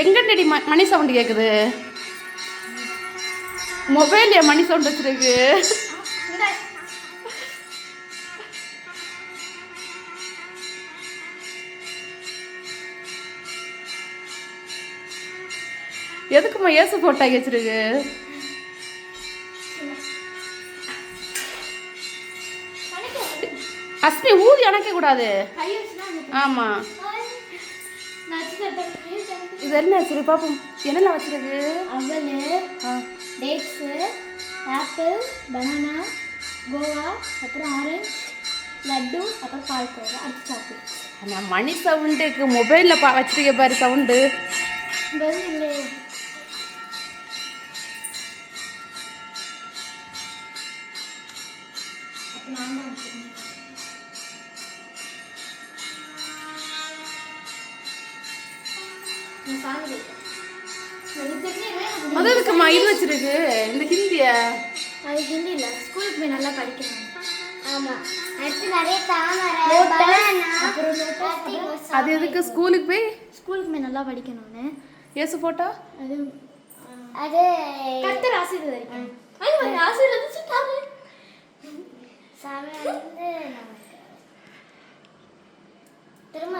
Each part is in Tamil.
எங்கண்டடி மணி சவுண்டு கேட்குது மொபைல் மணி சவுண்ட் வச்சிருக்கு? எதுக்குமா ஏசு போட்டா வச்சிருக்கு? அஸ்மி ஊதி அணைக்க கூடாது. ஆமா. இது என்ன வச்சிரு பாப்போம். என்னென்ன வச்சிருக்கு? அவல். டேட்ஸு ஆப்பிள் பனானா கோவா அப்புறம் ஆரஞ்சு லட்டு அப்புறம் பால்கோவா. அடுத்து சாக்லேட் ஆனா மணி சவுண்டுக்கு மொபைலில் பா வச்சிருக்க பாரு சவுண்டு நான் தான் வச்சுக்கணும். எனக்கு முதலுக்குமா இது வச்சிருக்கு. இந்த ஹிந்திய? அது ஹிந்தி இல்லை. ஸ்கூலுக்கு போய் நல்லா படிக்கணும். ஆமா. அடுத்து நிறைய தாமரை அது எதுக்கு? ஸ்கூலுக்கு போய்? ஸ்கூலுக்கு போய் நல்லா படிக்கணும்னு. ஏசு போட்டா? அது அது கத்தர் ஆசீர்வதிக்கணும் அது ஆசீர்வதிச்சுட்டாரு சாமி வந்து திரும்ப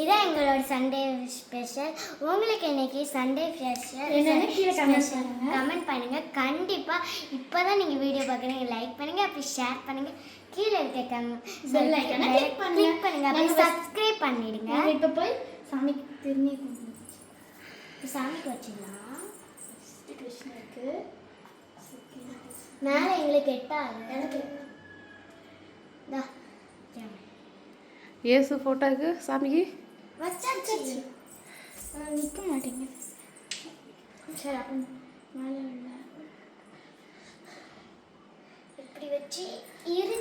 இதான் எங்களோட சண்டே ஸ்பெஷல் உங்களுக்கு இன்னைக்கு சண்டே ஸ்பெஷல். கமெண்ட் பண்ணுங்க. கண்டிப்பா இப்பதான் நீங்க வீடியோ பார்க்குறீங்க. லைக் பண்ணுங்க. அப்படி ஷேர் பண்ணுங்க. கீழே இருக்க. கிளிக் பண்ணுங்க. அப்படி சப்ஸ்கிரைப் பண்ணிடுங்க. இப்ப போய் சாமிக்கு. இப்ப சாமிக்கு வச்சிடலாம் கிருஷ்ணருக்கு மேலே எங்களுக்கு எட்டாது எனக்கு. ஏசு போட்டோக்கு சாமிக்கு? வச்சாச்சு. நிற்க மாட்டேங்க சரி அப்போ மேலே இப்படி வச்சு படிச்சிருக்கு